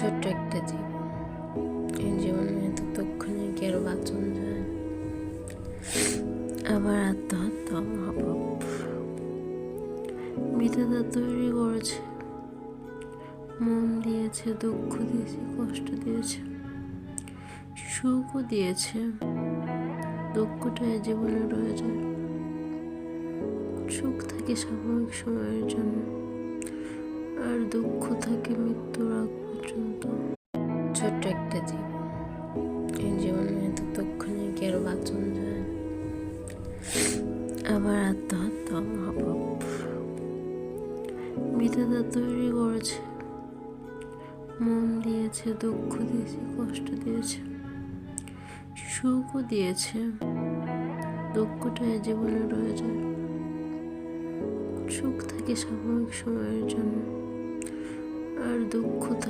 ছোট্ট একটা জীবন। এই জীবনে এত নিয়ে কেউ বাঁচন যায় আবার আত্মহত্যা মহাপাপ। বিধাতা তৈরি করেছে। মন দিয়েছে, দুঃখ দিয়েছে, কষ্ট দিয়েছে, সুখও দিয়েছে। দুঃখটা জীবনে রয়ে যায়। সুখ থাকে স্বাভাবিক সময়ের জন্য। আর দুঃখ থাকে মৃত্যুর আগ ছোট্ট একটা জীবন। এই জীবনে এত নিয়ে কেউ বাঁচন যায় আবার আত্মহত্যা মহাপাপ। বিধাতা তৈরি করেছে। মন দিয়েছে, দুঃখ দিয়েছে, কষ্ট দিয়েছে, সুখও দিয়েছে। দুঃখটা জীবনে রয়ে যায়। সুখ থাকে স্বাভাবিক সময়ের জন্য। আর দুঃখ